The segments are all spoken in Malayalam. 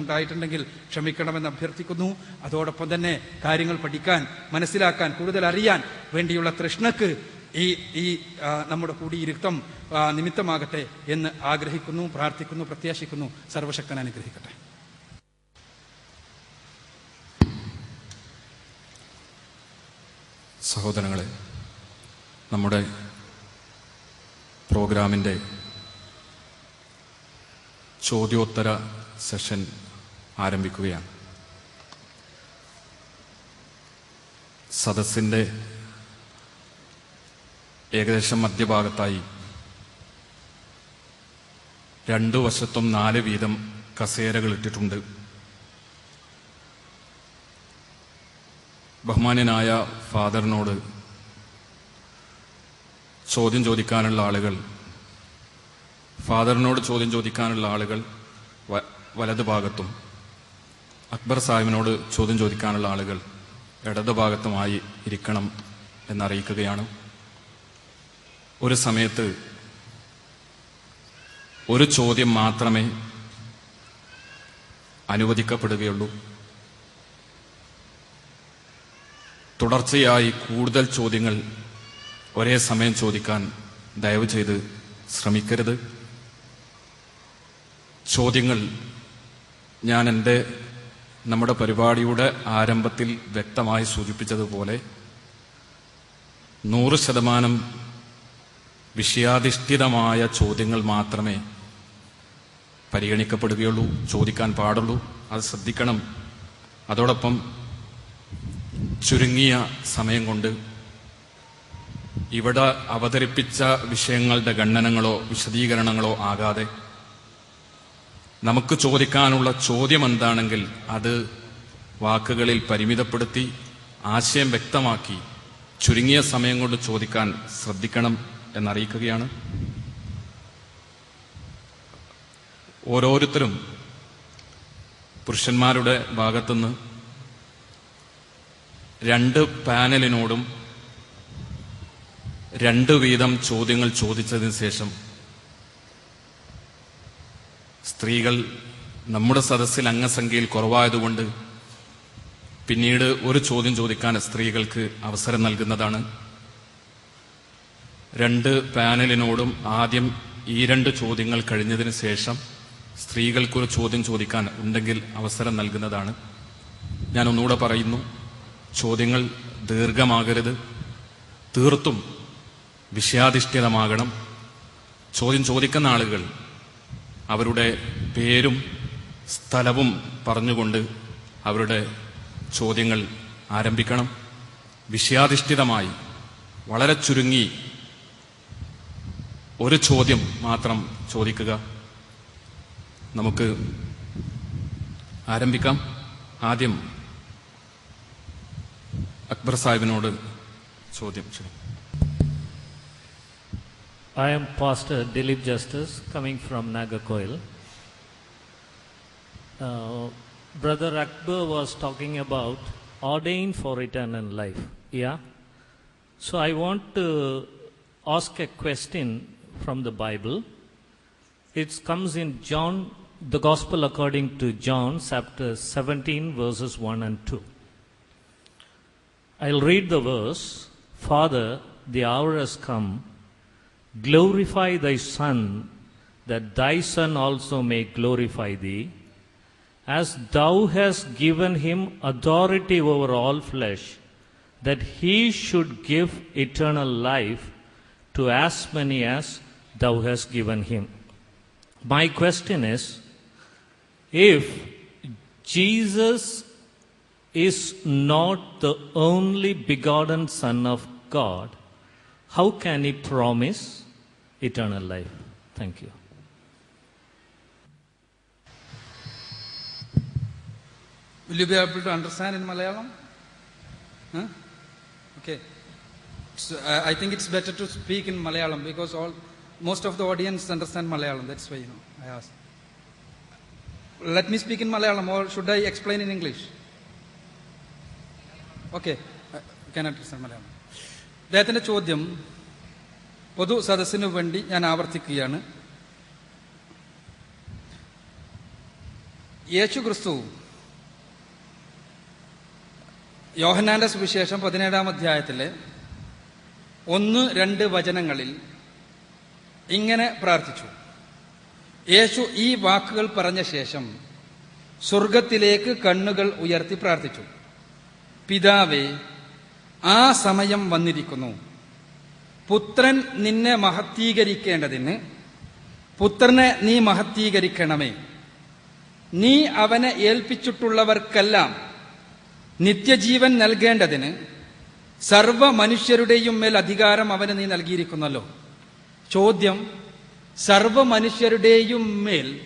ഉണ്ടായിട്ടുണ്ടെങ്കിൽ ക്ഷമിക്കണമെന്ന് അഭ്യർത്ഥിക്കുന്നു. അതോടൊപ്പം തന്നെ കാര്യങ്ങൾ പഠിക്കാൻ മനസ്സിലാക്കാൻ കൂടുതൽ അറിയാൻ വേണ്ടിയുള്ള തൃഷ്ണക്ക് ഈ ഈ നമ്മുടെ കൂടിയിരുത്തം നിമിത്തമാകട്ടെ എന്ന് ആഗ്രഹിക്കുന്നു പ്രാർത്ഥിക്കുന്നു പ്രത്യാശിക്കുന്നു. സർവശക്തൻ അനുഗ്രഹിക്കട്ടെ. സഹോദരങ്ങളെ നമ്മുടെ പ്രോഗ്രാമിന്റെ ചോദ്യോത്തര സെഷൻ ആരംഭിക്കുകയാണ്. സദസ്സിന്റെ ഏകദേശം മധ്യഭാഗത്തായി രണ്ടു വശത്തും നാല് വീതം കസേരകൾ ഇട്ടിട്ടുണ്ട്. ബഹുമാന്യനായ ഫാദറിനോട് ചോദ്യം ചോദിക്കാനുള്ള ആളുകൾ ഫാദറിനോട് ചോദ്യം ചോദിക്കാനുള്ള ആളുകൾ വലതുഭാഗത്തും അക്ബർ സാഹിബിനോട് ചോദ്യം ചോദിക്കാനുള്ള ആളുകൾ ഇടതുഭാഗത്തുമായി ഇരിക്കണം എന്നറിയിക്കുകയാണ്. ഒരു സമയത്ത് ഒരു ചോദ്യം മാത്രമേ അനുവദിക്കപ്പെടുകയുള്ളൂ. തുടർച്ചയായി കൂടുതൽ ചോദ്യങ്ങൾ ഒരേ സമയം ചോദിക്കാൻ ദയവ് ചെയ്ത് ശ്രമിക്കരുത്. ചോദ്യങ്ങൾ ഞാൻ എന്റെ നമ്മുടെ പരിപാടിയുടെ ആരംഭത്തിൽ വ്യക്തമായി സൂചിപ്പിച്ചതുപോലെ നൂറ് ശതമാനം വിഷയാധിഷ്ഠിതമായ ചോദ്യങ്ങൾ മാത്രമേ പരിഗണിക്കപ്പെടുകയുള്ളൂ ചോദിക്കാൻ പാടുള്ളൂ. അത് ശ്രദ്ധിക്കണം. അതോടൊപ്പം ചുരുങ്ങിയ സമയം കൊണ്ട് ഇവിടെ അവതരിപ്പിച്ച വിഷയങ്ങളുടെ ഗണ്ണനങ്ങളോ വിശദീകരണങ്ങളോ ആകാതെ നമുക്ക് ചോദിക്കാനുള്ള ചോദ്യം എന്താണെങ്കിൽ അത് വാക്കുകളിൽ പരിമിതപ്പെടുത്തി ആശയം വ്യക്തമാക്കി ചുരുങ്ങിയ സമയം കൊണ്ട് ചോദിക്കാൻ ശ്രദ്ധിക്കണം എന്നറിയിക്കുകയാണ്. ഓരോരുത്തരും പുരുഷന്മാരുടെ ഭാഗത്തുനിന്ന് രണ്ട് പാനലിനോടും രണ്ട് വീതം ചോദ്യങ്ങൾ ചോദിച്ചതിന് ശേഷം സ്ത്രീകൾ നമ്മുടെ സദസ്സിൽ അംഗസംഖ്യയിൽ കുറവായതുകൊണ്ട് പിന്നീട് ഒരു ചോദ്യം ചോദിക്കാൻ സ്ത്രീകൾക്ക് അവസരം നൽകുന്നതാണ്. രണ്ട് പാനലിനോടും ആദ്യം ഈ രണ്ട് ചോദ്യങ്ങൾ കഴിഞ്ഞതിന് ശേഷം സ്ത്രീകൾക്കൊരു ചോദ്യം ചോദിക്കാൻ ഉണ്ടെങ്കിൽ അവസരം നൽകുന്നതാണ്. ഞാൻ ഒന്നുകൂടെ പറയുന്നു. ചോദ്യങ്ങൾ ദീർഘമാകരുത്. തീർത്തും വിഷയാധിഷ്ഠിതമാകണം. ചോദ്യം ചോദിക്കുന്ന ആളുകൾ അവരുടെ പേരും സ്ഥലവും പറഞ്ഞുകൊണ്ട് അവരുടെ ചോദ്യങ്ങൾ ആരംഭിക്കണം. വിഷയാധിഷ്ഠിതമായി വളരെ ചുരുങ്ങി ഒരു ചോദ്യം മാത്രം ചോദിക്കുക. നമുക്ക് ആരംഭിക്കാം. ആദ്യം അക്ബർ സാഹിബിനോട് ചോദ്യം ചെയ്യും I am Pastor Dilip Justice, coming from Nagakoil. Uh, Brother Akbar was talking about ordained for eternal life. Yeah? So I want to ask a question from the Bible. It comes in John, the Gospel according to John, chapter 17, verses 1 and 2. I'll read the verse Father, the hour has come. Glorify thy Son, that thy Son also may glorify thee, as thou hast given him authority over all flesh, that he should give eternal life to as many as thou hast given him. My question is if Jesus is not the only begotten Son of God, how can he promise eternal life? Thank you. Will you be able to understand in Malayalam? Huh? Okay. So, uh, I think it's better to speak in Malayalam because all most of the audience understand Malayalam. That's why you know I asked. Let me speak in Malayalam, or should I explain in English? Okay, I can understand Malayalam. അദ്ദേഹത്തിന്റെ ചോദ്യം പൊതു സദസ്സിനു വേണ്ടി ഞാൻ ആവർത്തിക്കുകയാണ്. യേശു ക്രിസ്തു യോഹന്നാന്റെ സുവിശേഷം പതിനേഴാം അധ്യായത്തിലെ ഒന്ന് രണ്ട് വചനങ്ങളിൽ ഇങ്ങനെ പ്രാർത്ഥിച്ചു. യേശു ഈ വാക്കുകൾ പറഞ്ഞ ശേഷം സ്വർഗത്തിലേക്ക് കണ്ണുകൾ ഉയർത്തി പ്രാർത്ഥിച്ചു. പിതാവേ ആ സമയം വന്നിരിക്കുന്നു. പുത്രൻ നിന്നെ മഹത്തീകരിക്കേണ്ടതിന് പുത്രനെ നീ മഹത്തീകരിക്കണമേ. നീ അവനെ ഏൽപ്പിച്ചിട്ടുള്ളവർക്കെല്ലാം നിത്യജീവൻ നൽകേണ്ടതിന് സർവ മനുഷ്യരുടെയും മേൽ അധികാരം അവന് നീ നൽകിയിരിക്കുന്നല്ലോ. ചോദ്യം സർവ മനുഷ്യരുടെയും മേൽ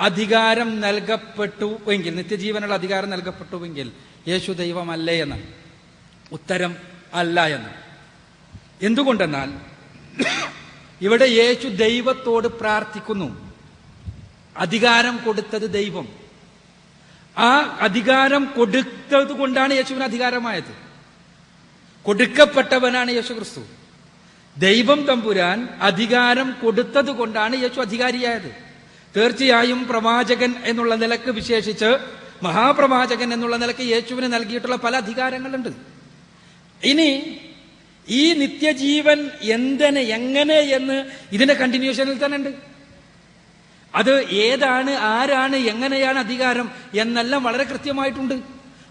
അധികാരം നൽകപ്പെട്ടു എങ്കിൽ നിത്യജീവനുള്ള അധികാരം നൽകപ്പെട്ടുവെങ്കിൽ യേശു ദൈവമല്ലേ എന്ന്. ഉത്തരം അല്ല എന്ന്. എന്തുകൊണ്ടെന്നാൽ ഇവിടെ യേശു ദൈവത്തോട് പ്രാർത്ഥിക്കുന്നു. അധികാരം കൊടുത്തത് ദൈവം. ആ അധികാരം കൊടുത്തത് കൊണ്ടാണ് യേശുവിന് അധികാരമായത്. കൊടുക്കപ്പെട്ടവനാണ് യേശു ക്രിസ്തു. ദൈവം തമ്പുരാൻ അധികാരം കൊടുത്തത് കൊണ്ടാണ് യേശു അധികാരിയായത്. തീർച്ചയായും പ്രവാചകൻ എന്നുള്ള നിലയ്ക്ക് വിശേഷിച്ച് മഹാപ്രവാചകൻ എന്നുള്ള നിലയ്ക്ക് യേശുവിന് നൽകിയിട്ടുള്ള പല അധികാരങ്ങളുണ്ട്. ഇനി ഈ നിത്യജീവൻ എന്തിന് എങ്ങനെ എന്ന് ഇതിന്റെ കണ്ടിന്യൂഷനിൽ തന്നെ ഉണ്ട്. അത് ഏതാണ് ആരാണ് എങ്ങനെയാണ് അധികാരം എന്നെല്ലാം വളരെ കൃത്യമായിട്ടുണ്ട്.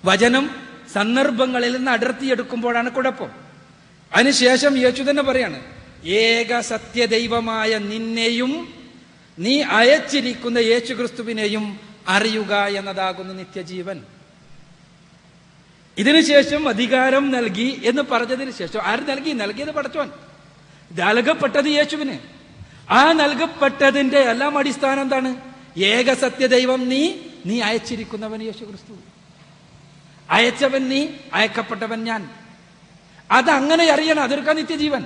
വചനം സന്ദർഭങ്ങളിൽ നിന്ന് അടർത്തിയെടുക്കുമ്പോഴാണ് കുഴപ്പം. അതിനുശേഷം യേശു തന്നെ പറയാണ് ഏക സത്യദൈവമായ നിന്നെയും നീ അയച്ചിരിക്കുന്ന യേശു ക്രിസ്തുവിനെയും അറിയുക എന്നതാകുന്നു നിത്യജീവൻ. ഇതിനുശേഷം അധികാരം നൽകി എന്ന് പറഞ്ഞതിന് ശേഷം ആര് നൽകി? നൽകിയത് പടച്ചോൻ. നൽകപ്പെട്ടത് യേശുവിന്. ആ നൽകപ്പെട്ടതിന്റെ എല്ലാം അടിസ്ഥാനം എന്താണ്? ഏക സത്യദൈവം നീ നീ അയച്ചിരിക്കുന്നവൻ യേശു ക്രിസ്തു അയച്ചവൻ നീ അയക്കപ്പെട്ടവൻ ഞാൻ. അത് അങ്ങനെ അറിയണം. അതൊരുക്ക നിത്യജീവൻ.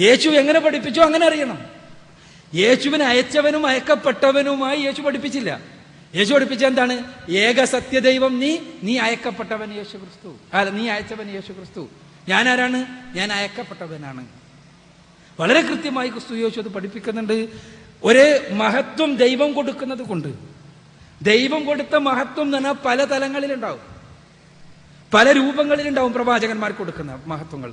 യേശു എങ്ങനെ പഠിപ്പിച്ചു അങ്ങനെ അറിയണം. യേശുവിനെ അയച്ചവനും അയക്കപ്പെട്ടവനുമായി യേശു പഠിപ്പിച്ചില്ല. യേശു പഠിപ്പിച്ച എന്താണ്? ഏക സത്യദൈവം നീ നീ അയക്കപ്പെട്ടവൻ യേശു ക്രിസ്തു അല്ല നീ അയച്ചവൻ യേശു ക്രിസ്തു ഞാൻ ആരാണ് ഞാൻ അയക്കപ്പെട്ടവനാണ്. വളരെ കൃത്യമായി ക്രിസ്തു യേശു അത് പഠിപ്പിക്കുന്നുണ്ട്. ഒരേ മഹത്വം ദൈവം കൊടുക്കുന്നത് കൊണ്ട്. ദൈവം കൊടുത്ത മഹത്വം എന്ന് പറഞ്ഞാൽ പല തലങ്ങളിലുണ്ടാവും. പല രൂപങ്ങളിലുണ്ടാവും പ്രവാചകന്മാർ കൊടുക്കുന്ന മഹത്വങ്ങൾ.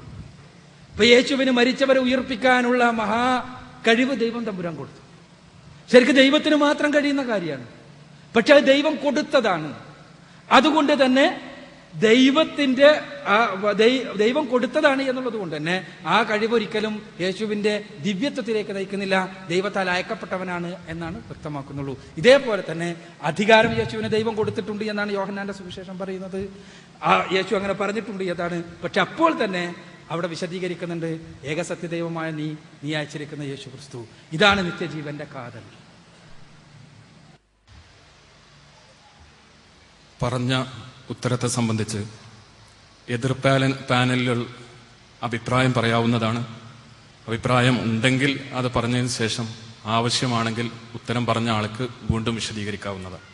ഇപ്പൊ യേശുവിന് മരിച്ചവരെ ഉയർപ്പിക്കാനുള്ള മഹാ കഴിവ് ദൈവം തമ്പുരാൻ കൊടുത്തു. ശരിക്കും ദൈവത്തിന് മാത്രം കഴിയുന്ന കാര്യമാണ്. പക്ഷെ അത് ദൈവം കൊടുത്തതാണ്. അതുകൊണ്ട് തന്നെ ദൈവത്തിന്റെ ദൈവം കൊടുത്തതാണ് എന്നുള്ളത് കൊണ്ട് തന്നെ ആ കഴിവ് ഒരിക്കലും യേശുവിന്റെ ദിവ്യത്വത്തിലേക്ക് നയിക്കുന്നില്ല. ദൈവത്താൽ അയക്കപ്പെട്ടവനാണ് എന്നാണ് വ്യക്തമാക്കുന്നുള്ളൂ. ഇതേപോലെ തന്നെ അധികാരം യേശുവിന് ദൈവം കൊടുത്തിട്ടുണ്ട് എന്നാണ് യോഹന്നാന്റെ സുവിശേഷം പറയുന്നത്. ആ യേശു അങ്ങനെ പറഞ്ഞിട്ടുണ്ട് എന്നാണ്. പക്ഷെ അപ്പോൾ തന്നെ അവിടെ വിശദീകരിക്കുന്നുണ്ട് ഏകസത്യദൈവമായ നീ നീ അയച്ചിരിക്കുന്ന യേശു ക്രിസ്തു ഇതാണ് നിത്യജീവന്റെ കാതൽ. പറഞ്ഞ ഉത്തരത്തെ സംബന്ധിച്ച് എതിർ പാനലിൽ അഭിപ്രായം പറയാവുന്നതാണ്. അഭിപ്രായം ഉണ്ടെങ്കിൽ അത് പറഞ്ഞതിന് ശേഷം ആവശ്യമാണെങ്കിൽ ഉത്തരം പറഞ്ഞ ആൾക്ക് വീണ്ടും വിശദീകരിക്കാവുന്നതാണ്.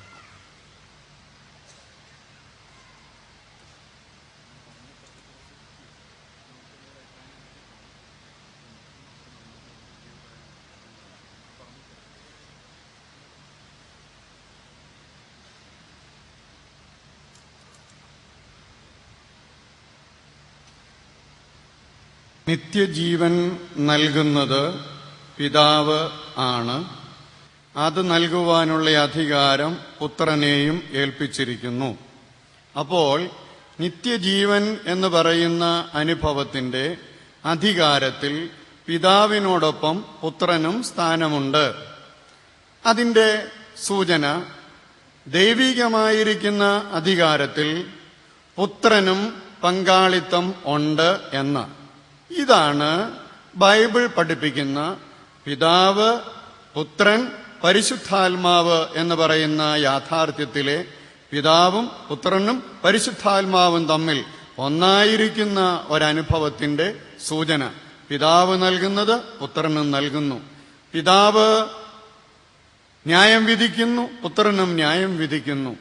നിത്യജീവൻ നൽകുന്നത് പിതാവ് ആണ്. അത് നൽകുവാനുള്ള അധികാരം പുത്രനെയും ഏൽപ്പിച്ചിരിക്കുന്നു. അപ്പോൾ നിത്യജീവൻ എന്ന് പറയുന്ന അനുഭവത്തിന്റെ അധികാരത്തിൽ പിതാവിനോടൊപ്പം പുത്രനും സ്ഥാനമുണ്ട്. അതിന്റെ സൂചന ദൈവികമായിരിക്കുന്ന അധികാരത്തിൽ പുത്രനും പങ്കാളിത്തം ഉണ്ട് എന്ന്. ഇതാണ് ബൈബിൾ പഠിപ്പിക്കുന്ന പിതാവ് പുത്രൻ പരിശുദ്ധാത്മാവ് എന്ന് പറയുന്ന യാഥാർത്ഥ്യത്തിലെ പിതാവും പുത്രനും പരിശുദ്ധാത്മാവും തമ്മിൽ ഒന്നായിരിക്കുന്ന ഒരനുഭവത്തിന്റെ സൂചന. പിതാവ് നൽകുന്നത് പുത്രനും നൽകുന്നു. പിതാവ് ന്യായം വിധിക്കുന്നു പുത്രനും ന്യായം വിധിക്കുന്നു.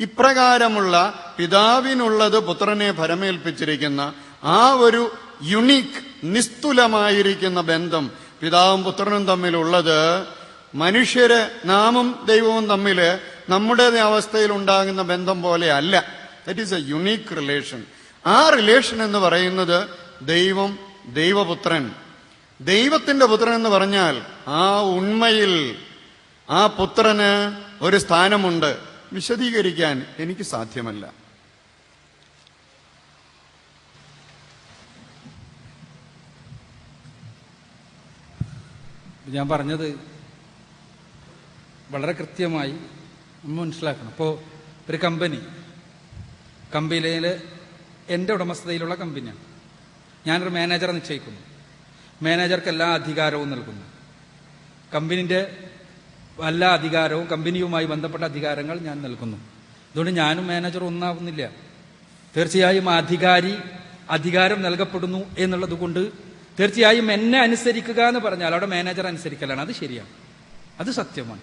ഇപ്രകാരമുള്ള പിതാവിനുള്ളത് പുത്രനെ ഭരമേൽപ്പിച്ചിരിക്കുന്ന ആ ഒരു യുണീക്ക് നിസ്തുലമായിരിക്കുന്ന ബന്ധം പിതാവും പുത്രനും തമ്മിലുള്ളത് മനുഷ്യര് നാമും ദൈവവും തമ്മിൽ നമ്മുടെ അവസ്ഥയിൽ ഉണ്ടാകുന്ന ബന്ധം പോലെ അല്ല. That is a unique relation ആ റിലേഷൻ എന്ന് പറയുന്നത് ദൈവം ദൈവപുത്രൻ. ദൈവത്തിന്റെ പുത്രൻ എന്ന് പറഞ്ഞാൽ ആ ഉണ്മയിൽ ആ പുത്രന് ഒരു സ്ഥാനമുണ്ട്. വിശദീകരിക്കാൻ എനിക്ക് സാധ്യമല്ല. ഞാൻ പറഞ്ഞത് വളരെ കൃത്യമായി നമ്മൾ മനസ്സിലാക്കണം. അപ്പോൾ ഒരു കമ്പനി കമ്പനിയിൽ എന്റെ ഉടമസ്ഥതയിലുള്ള കമ്പനിയാണ്. ഞാനൊരു മാനേജറെ നിശ്ചയിക്കുന്നു. മാനേജർക്ക് എല്ലാ അധികാരവും നൽകുന്നു. കമ്പനിന്റെ എല്ലാ അധികാരവും കമ്പനിയുമായി ബന്ധപ്പെട്ട അധികാരങ്ങൾ ഞാൻ നൽകുന്നു. അതുകൊണ്ട് ഞാനും മാനേജറും ഒന്നാവുന്നില്ല. തീർച്ചയായും അധികാരി അധികാരം നൽകപ്പെടുന്നു എന്നുള്ളത് കൊണ്ട് തീർച്ചയായും എന്നെ അനുസരിക്കുക എന്ന് പറഞ്ഞാൽ അവിടെ മാനേജർ അനുസരിക്കലാണ്. അത് ശരിയാണ്. അത് സത്യമാണ്.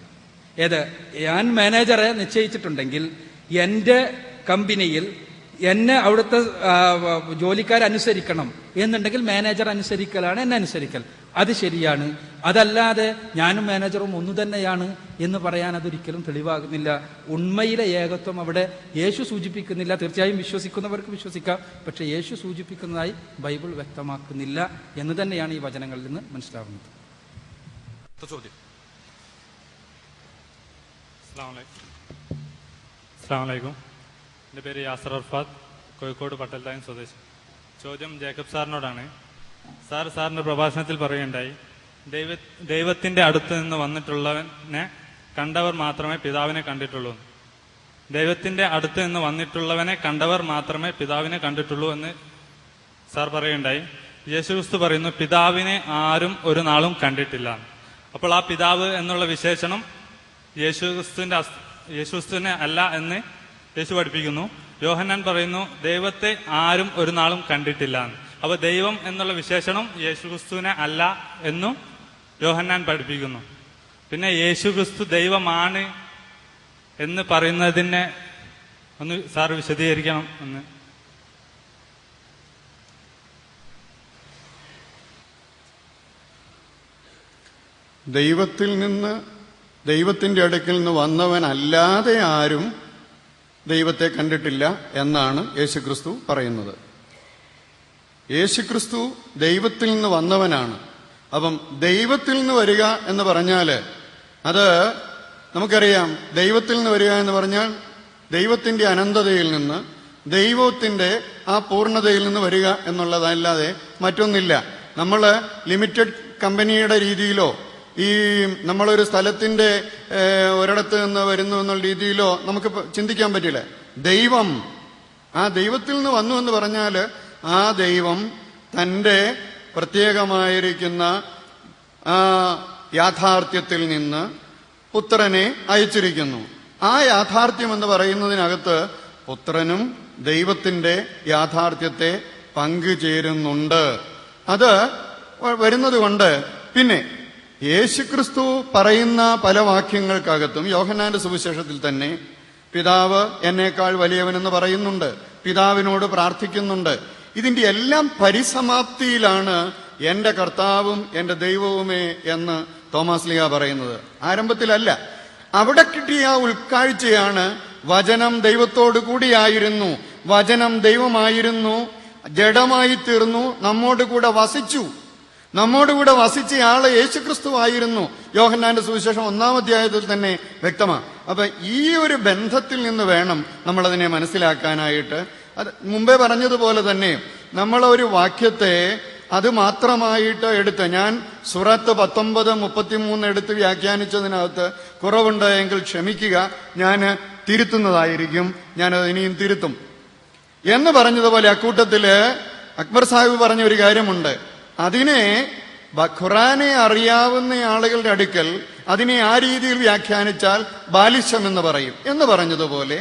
ഏത്? ഞാൻ മാനേജറെ നിശ്ചയിച്ചിട്ടുണ്ടെങ്കിൽ എന്റെ കമ്പനിയിൽ എന്നെ അവിടുത്തെ ജോലിക്കാരനുസരിക്കണം എന്നുണ്ടെങ്കിൽ മാനേജർ അനുസരിക്കലാണ് എന്നെ അനുസരിക്കൽ. അത് ശരിയാണ്. അതല്ലാതെ ഞാനും മാനേജറും ഒന്നു തന്നെയാണ് എന്ന് പറയാൻ അതൊരിക്കലും തെളിവാകുന്നില്ല. ഉണ്മയിലെ ഏകത്വം അവിടെ യേശു സൂചിപ്പിക്കുന്നില്ല. തീർച്ചയായും വിശ്വസിക്കുന്നവർക്ക് വിശ്വസിക്കാം. പക്ഷെ യേശു സൂചിപ്പിക്കുന്നതായി ബൈബിൾ വ്യക്തമാക്കുന്നില്ല എന്ന് തന്നെയാണ് ഈ വചനങ്ങളിൽ നിന്ന് മനസ്സിലാവുന്നത്. അടുത്ത ചോദ്യം. അസ്സാമലൈക്കും എന്റെ പേര് യാസർ അർഫാദ് കോഴിക്കോട് പട്ടൽതായം സ്വദേശി. ചോദ്യം ജേക്കബ് സാറിനോടാണ്. സാർ സാറിന്റെ പ്രഭാഷണത്തിൽ പറയുകയുണ്ടായി ദൈവ ദൈവത്തിന്റെ അടുത്ത് നിന്ന് വന്നിട്ടുള്ളവനെ കണ്ടവർ മാത്രമേ പിതാവിനെ കണ്ടിട്ടുള്ളൂ. ദൈവത്തിന്റെ അടുത്ത് നിന്ന് വന്നിട്ടുള്ളവനെ കണ്ടവർ മാത്രമേ പിതാവിനെ കണ്ടിട്ടുള്ളൂ എന്ന് സാർ പറയുകയുണ്ടായി. യേശുക്രിസ്തു പറയുന്നു പിതാവിനെ ആരും ഒരു നാളും കണ്ടിട്ടില്ല. അപ്പോൾ ആ പിതാവ് എന്നുള്ള വിശേഷണം യേശുക്രിസ്തുവിന്റെ യേശുക്രിസ്തുവിനെ അല്ല എന്ന് യേശു പഠിപ്പിക്കുന്നു. യോഹന്നാൻ പറയുന്നു ദൈവത്തെ ആരും ഒരു നാളും കണ്ടിട്ടില്ല. എന്ന്. അപ്പൊ ദൈവം എന്നുള്ള വിശേഷണം യേശുക്രിസ്തുവിനെ അല്ല എന്നും യോഹന്നാൻ പഠിപ്പിക്കുന്നു. പിന്നെ യേശുക്രിസ്തു ദൈവമാണ് എന്ന് പറയുന്നതിനെ ഒന്ന് സാർ വിശദീകരിക്കണം എന്ന് ദൈവത്തിൽ നിന്ന് ദൈവത്തിന്റെ അടുക്കൽ നിന്ന് വന്നവനല്ലാതെ ആരും ദൈവത്തെ കണ്ടിട്ടില്ല എന്നാണ് യേശുക്രിസ്തു പറയുന്നത്. യേശുക്രിസ്തു ദൈവത്തിൽ നിന്ന് വന്നവനാണ്. അപ്പം ദൈവത്തിൽ നിന്ന് വരിക എന്ന് പറഞ്ഞാൽ അത് നമുക്കറിയാം. ദൈവത്തിൽ നിന്ന് വരിക എന്ന് പറഞ്ഞാൽ ദൈവത്തിന്റെ അനന്തതയിൽ നിന്ന് ദൈവത്തിന്റെ ആ പൂർണതയിൽ നിന്ന് വരിക എന്നുള്ളതല്ലാതെ മറ്റൊന്നില്ല. നമ്മൾ ലിമിറ്റഡ് കമ്പനിയുടെ രീതിയിലോ ഈ നമ്മളൊരു സ്ഥലത്തിന്റെ ഒരിടത്ത് നിന്ന് വരുന്നു എന്നുള്ള രീതിയിലോ നമുക്ക് ചിന്തിക്കാൻ പറ്റില്ല. ദൈവം ആ ദൈവത്തിൽ നിന്ന് വന്നു എന്ന് പറഞ്ഞാൽ ആ ദൈവം തന്റെ പ്രത്യേകമായിരിക്കുന്ന യാഥാർത്ഥ്യത്തിൽ നിന്ന് പുത്രനെ അയച്ചിരിക്കുന്നു. ആ യാഥാർത്ഥ്യം എന്ന് പറയുന്നതിനകത്ത് പുത്രനും ദൈവത്തിന്റെ യാഥാർത്ഥ്യത്തെ പങ്കുചേരുന്നുണ്ട്. അത് വരുന്നത് കൊണ്ട് പിന്നെ യേശുക്രിസ്തു പറയുന്ന പല വാക്യങ്ങൾക്കകത്തും യോഹന്നാന്റെ സുവിശേഷത്തിൽ തന്നെ പിതാവ് എന്നേക്കാൾ വലിയവനെന്ന് പറയുന്നുണ്ട്. പിതാവിനോട് പ്രാർത്ഥിക്കുന്നുണ്ട്. ഇതിന്റെ എല്ലാം പരിസമാപ്തിയിലാണ് എന്റെ കർത്താവും എന്റെ ദൈവവുമേ എന്ന് തോമസ് ലിയ പറയുന്നത്. ആരംഭത്തിലല്ല. അവിടെ കിട്ടിയ ഉൾക്കാഴ്ചയാണ് വചനം ദൈവത്തോടു കൂടിയായിരുന്നു. വചനം ദൈവമായിരുന്നു. ജഡമായി തീർന്നു. നമ്മോട് കൂടെ വസിച്ചു. നമ്മോടുകൂടെ യേശു യേശുക്രിസ്തു ആയിരുന്നു. യോഹന്നാന്റെ സുവിശേഷം ഒന്നാം അധ്യായത്തിൽ തന്നെ വ്യക്തമാണ് അപ്പൊ ഈ ഒരു ബന്ധത്തിൽ നിന്ന് വേണം നമ്മളതിനെ മനസ്സിലാക്കാനായിട്ട്. അത് മുമ്പേ പറഞ്ഞതുപോലെ തന്നെ നമ്മളൊരു വാക്യത്തെ അത് മാത്രമായിട്ട് എടുത്ത് ഞാൻ സുറത്ത് പത്തൊമ്പത് മുപ്പത്തിമൂന്ന് എടുത്ത് വ്യാഖ്യാനിച്ചതിനകത്ത് കുറവുണ്ട് എങ്കിൽ ക്ഷമിക്കുക ഞാൻ തിരുത്തുന്നതായിരിക്കും. ഞാനത് ഇനിയും തിരുത്തും. എന്ന് പറഞ്ഞതുപോലെ അക്കൂട്ടത്തിൽ അക്ബർ സാഹിബ് പറഞ്ഞ ഒരു കാര്യമുണ്ട്. അതിനെ ഖുറാനെ അറിയാവുന്ന ആളുകളുടെ അടുക്കൽ അതിനെ ആ രീതിയിൽ വ്യാഖ്യാനിച്ചാൽ ബാലിശം എന്ന് പറയും. എന്ന് പറഞ്ഞതുപോലെ